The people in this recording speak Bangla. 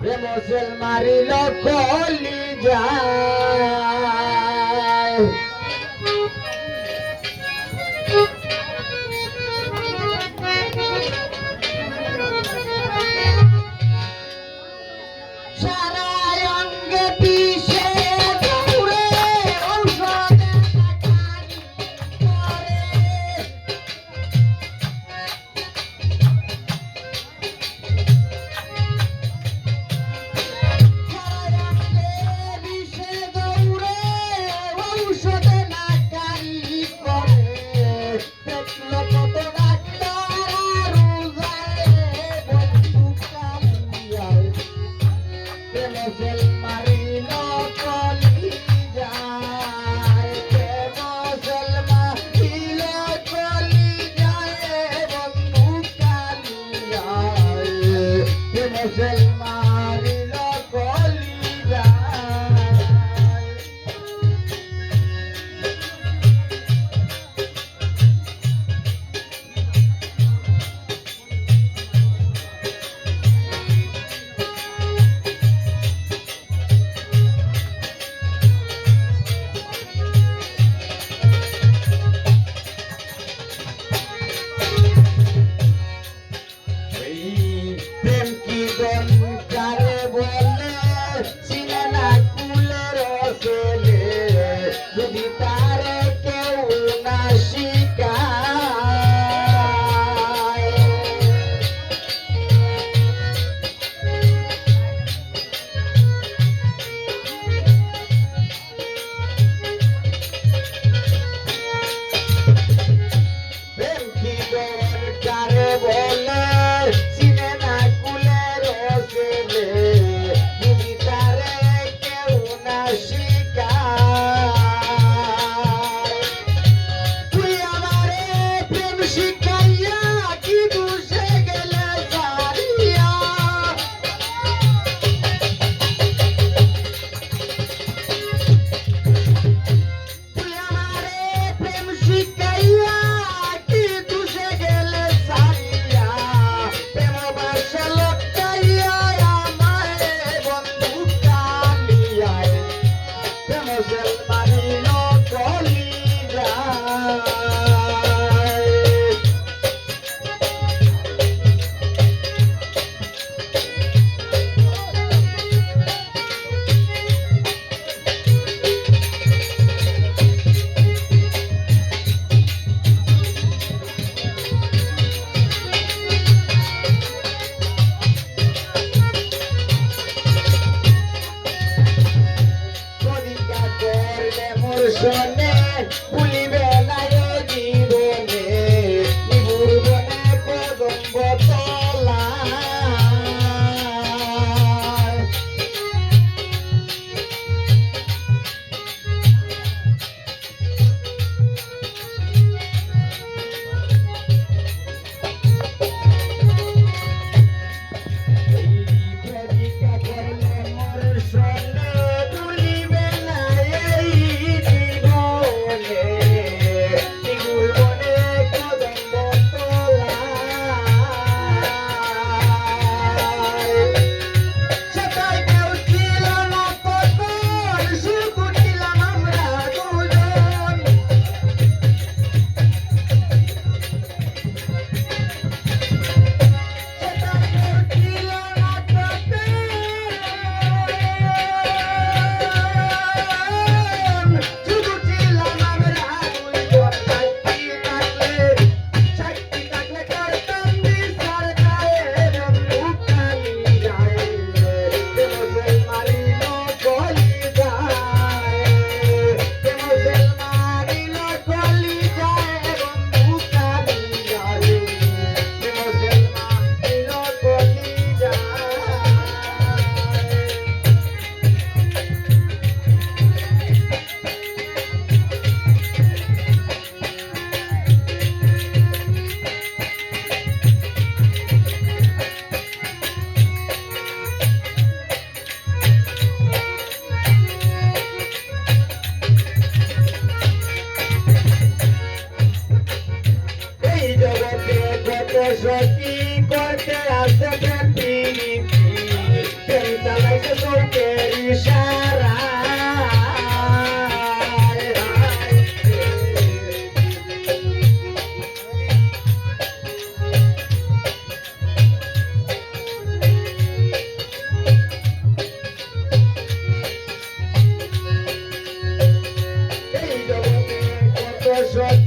vemos el mar y la colilla Angel. Shut গতি করতে আসতে প্রেম পিরিতি প্রেম চালাইছে চোখের ইশারা Right.